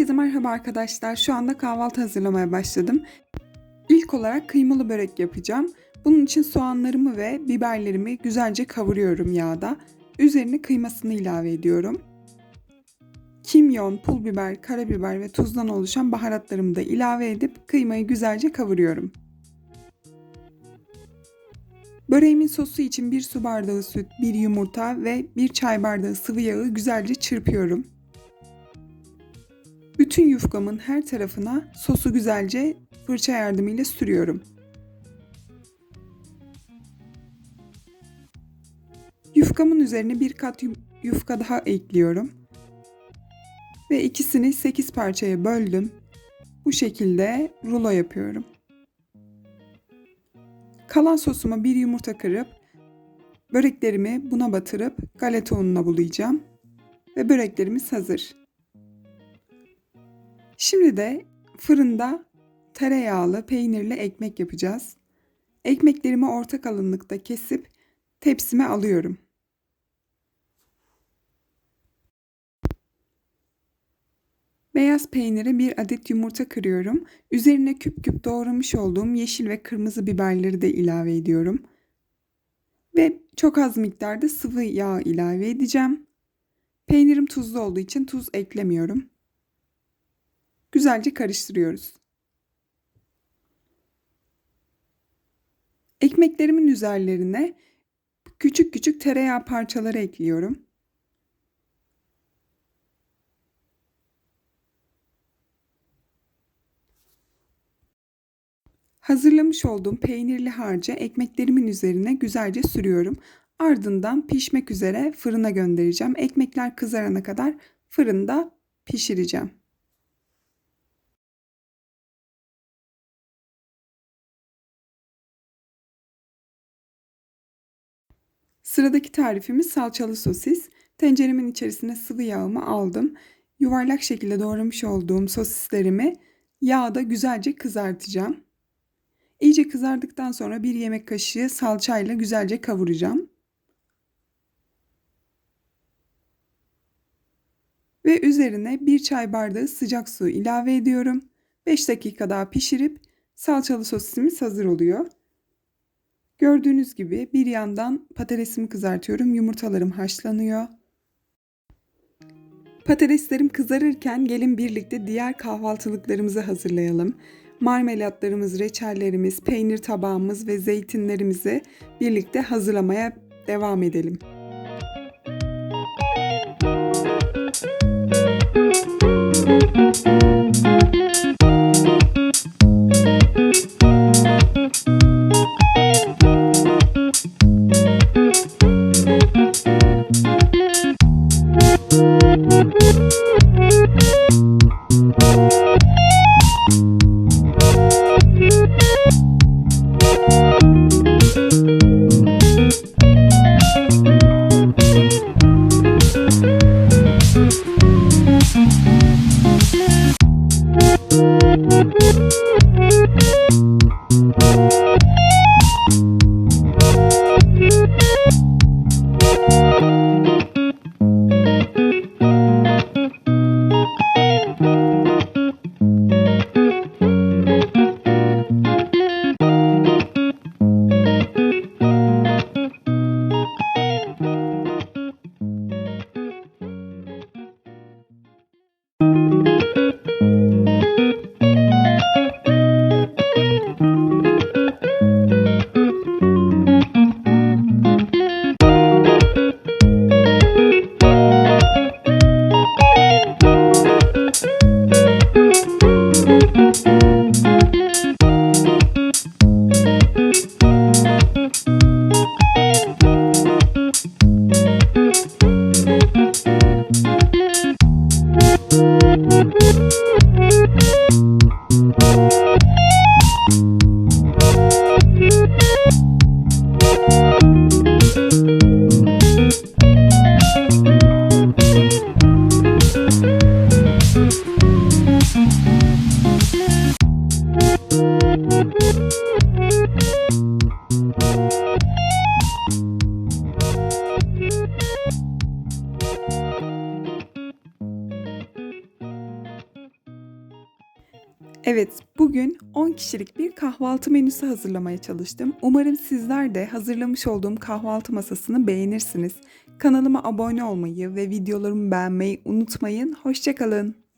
Herkese merhaba arkadaşlar. Şu anda kahvaltı hazırlamaya başladım. İlk olarak kıymalı börek yapacağım. Bunun için soğanlarımı ve biberlerimi güzelce kavuruyorum yağda. Üzerine kıymasını ilave ediyorum. Kimyon, pul biber, karabiber ve tuzdan oluşan baharatlarımı da ilave edip kıymayı güzelce kavuruyorum. Böreğimin sosu için bir su bardağı süt, bir yumurta ve bir çay bardağı sıvı yağı güzelce çırpıyorum. Bütün yufkamın her tarafına sosu güzelce fırça yardımıyla sürüyorum. Yufkamın üzerine bir kat yufka daha ekliyorum. Ve ikisini 8 parçaya böldüm. Bu şekilde rulo yapıyorum. Kalan sosuma bir yumurta kırıp böreklerimi buna batırıp galeta ununa bulayacağım. Ve böreklerimiz hazır. Şimdi de fırında tereyağlı peynirli ekmek yapacağız. Ekmeklerimi orta kalınlıkta kesip tepsime alıyorum. Beyaz peynire bir adet yumurta kırıyorum. Üzerine küp küp doğramış olduğum yeşil ve kırmızı biberleri de ilave ediyorum. Ve çok az miktarda sıvı yağ ilave edeceğim. Peynirim tuzlu olduğu için tuz eklemiyorum. Güzelce karıştırıyoruz. Ekmeklerimin üzerlerine küçük küçük tereyağı parçaları ekliyorum. Hazırlamış olduğum peynirli harcı ekmeklerimin üzerine güzelce sürüyorum. Ardından pişmek üzere fırına göndereceğim. Ekmekler kızarana kadar fırında pişireceğim. Sıradaki tarifimiz salçalı sosis. Tenceremin içerisine sıvı yağımı aldım. Yuvarlak şekilde doğramış olduğum sosislerimi yağda güzelce kızartacağım. İyice kızardıktan sonra bir yemek kaşığı salçayla güzelce kavuracağım. Ve üzerine bir çay bardağı sıcak su ilave ediyorum. 5 dakika daha pişirip salçalı sosisimiz hazır oluyor. Gördüğünüz gibi bir yandan patatesimi kızartıyorum. Yumurtalarım haşlanıyor. Patateslerim kızarırken gelin birlikte diğer kahvaltılıklarımızı hazırlayalım. Marmelatlarımız, reçellerimiz, peynir tabağımız ve zeytinlerimizi birlikte hazırlamaya devam edelim. Thank you. Evet, bugün 10 kişilik bir kahvaltı menüsü hazırlamaya çalıştım. Umarım sizler de hazırlamış olduğum kahvaltı masasını beğenirsiniz. Kanalıma abone olmayı ve videolarımı beğenmeyi unutmayın. Hoşçakalın.